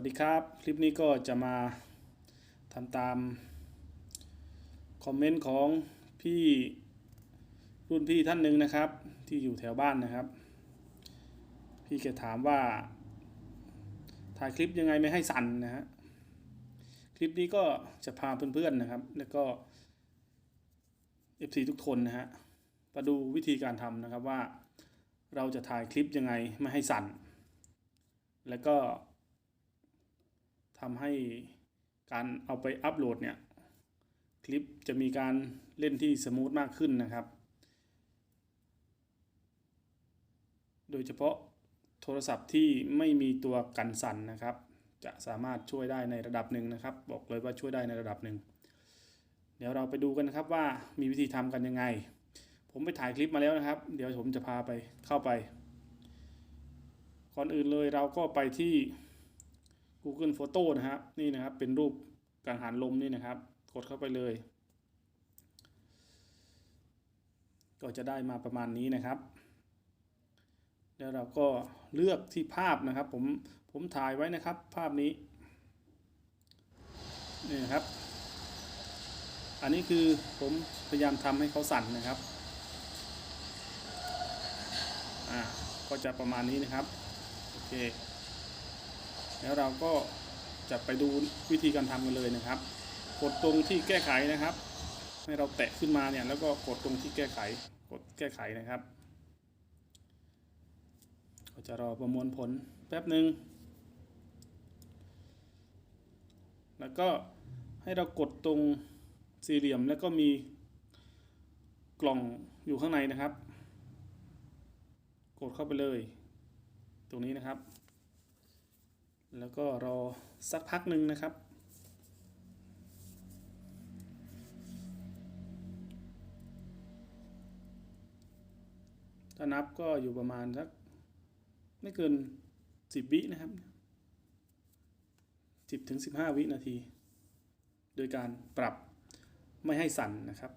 วัสดีครับ คลิปนี้ก็จะมาทำตาม คอมเมนต์ของพี่รุ่นพี่ท่านหนึ่งนะครับ ที่อยู่แถวบ้านนะครับ พี่แกถามว่า ถ่ายคลิปยังไงไม่ให้สั่นนะฮะคลิปนี้ก็จะพาเพื่อนๆนะครับ แล้วก็ FC ทุกคนนะฮะมาดูวิธีการทำนะครับว่า เราจะถ่ายคลิปยังไงไม่ให้สั่น แล้วก็ ทำให้การเอาไปอัปโหลดเนี่ยคลิปจะมีการเล่นที่สมูทมากขึ้นนะครับ โดยเฉพาะโทรศัพท์ที่ไม่มีตัวกันสั่นนะครับ จะสามารถช่วยได้ในระดับหนึ่งนะครับ บอกเลยว่าช่วยได้ในระดับหนึ่งเดี๋ยวเราไปดูกันนะครับว่ามีวิธีทำกันยังไง ผมไปถ่ายคลิปมาแล้วนะครับ เดี๋ยวผมจะพาไปเข้าไป ก่อนอื่นเลยเราก็ไปที่ Google Photo นะครับนี่นะครับเป็นรูปกังหันลมนี่นะครับ กดเข้าไปเลย ก็จะได้มาประมาณนี้นะครับ แล้วเราก็เลือกที่ภาพนะครับ ผมผมถ่ายไว้นะครับ ภาพนี้นี่นครับ อันนี้คือผมพยายามทำให้เขาสั่นนะครับอ่าก็จะประมาณนี้นะครับโอเค แล้วเราก็จะไปดูวิธีการทำกันเลยนะครับ กดตรงที่แก้ไขนะครับ ให้เราแตะขึ้นมาเนี่ยแล้วก็กดตรงที่แก้ไข กดแก้ไขนะครับก็จะรอประมวลผลแป๊บหนึ่งแล้วก็ให้เรากดตรงสี่เหลี่ยมแล้วก็มีกล่องอยู่ข้างในนะครับ กดเข้าไปเลย ตรงนี้นะครับ แล้วก็รอสักพักหนึ่งนะครับ ถ้านับก็อยู่ประมาณสักไม่เกินสิบวินะครับสิบถึงสิบห้าวินาที โดยการปรับไม่ให้สั่นนะครับ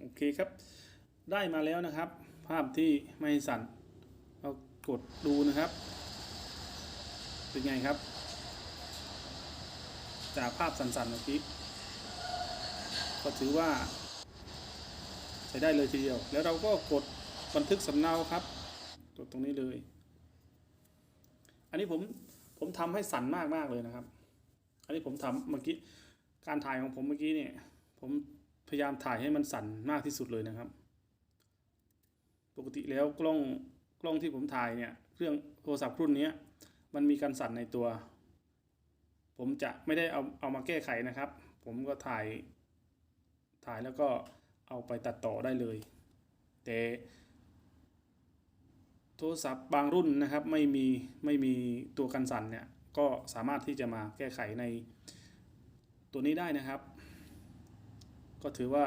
โอเคครับ ได้มาแล้วนะครับ ภาพที่ไม่สั่นเรากดดูนะครับ เป็นไงครับ จากภาพสั่นๆเมื่อกี้ก็ถือว่า ใช้ได้เลยทีเดียว แล้วเราก็กดบันทึกสำเนาครับกดตรงนี้เลย อันนี้ผมผมทำให้สั่นมากมากๆเลยนะครับ อันนี้ผมทำเมื่อกี้การถ่ายของผมเมื่อกี้เนี่ย ผม พยายามถ่ายให้มันสั่นมากที่สุดเลยนะครับ ปกติแล้วกล้องกล้องที่ผมถ่ายเนี่ยเครื่องโทรศัพท์รุ่นนี้มันมีการสั่นในตัว ผมจะไม่ได้เอาเอามาแก้ไขนะครับ ผมก็ถ่ายถ่ายแล้วก็เอาไปตัดต่อได้เลย แต่โทรศัพท์บางรุ่นนะครับไม่มีไม่มีตัวกันสั่นเนี่ยก็สามารถที่จะมาแก้ไขในตัวนี้ได้นะครับ ก็ถือว่า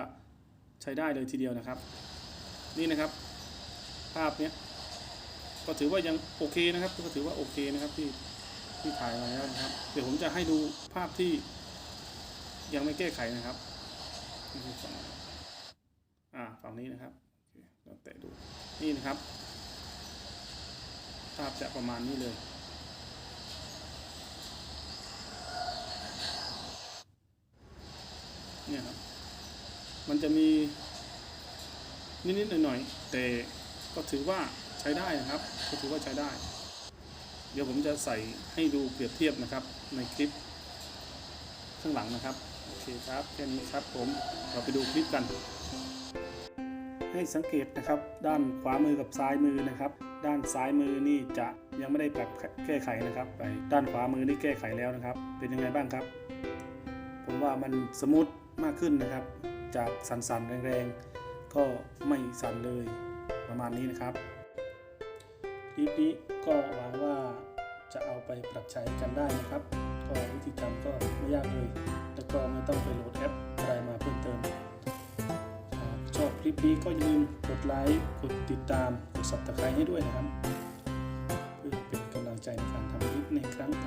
ใช้ได้เลยทีเดียวนะครับ นี่นะครับ ภาพเนี้ยก็ถือว่ายังโอเคนะครับ ก็ถือว่าโอเคนะครับที่ที่ถ่ายมาแล้วนะครับ เดี๋ยวผมจะให้ดูภาพที่ยังไม่แก้ไขนะครับนี่คือฝั่งอ่าฝั่งนี้นะครับเราแตะดูนี่นะครับ ภาพจะประมาณนี้เลย เนี่ยครับ มันจะมีนิดๆหน่อยๆแต่ก็ถือว่าใช้ได้นะครับ ก็ถือว่าใช้ได้ เดี๋ยวผมจะใส่ให้ดูเปรียบเทียบนะครับ ในคลิปข้างหลังนะครับโอเคครับแค่นี้ครับผมเราไปดูคลิปกัน ให้สังเกตนะครับ ด้านขวามือกับซ้ายมือนะครับ ด้านซ้ายมือนี่จะยังไม่ได้ปรับแก้ไขนะครับไปด้านขวามือนี่แก้ไขแล้วนะครับ เป็นยังไงบ้างครับ ผมว่ามันสมูทมากขึ้นนะครับ จากสั่นๆแรงๆ ก็ไม่สั่นเลยประมาณนี้นะครับคลิปนี้ก็หวังว่าจะเอาไปปรับใช้กันได้นะครับ ก็วิธีการก็ไม่ยากเลย แล้วก็ไม่ต้องไปโหลดแอปอะไรมาเพิ่มเติมชอบคลิปนี้ก็ยืนกดไลค์กดติดตามกด subscribe ให้ด้วยนะครับ เพื่อเป็นกำลังใจในการทำคลิปในครั้งต่อ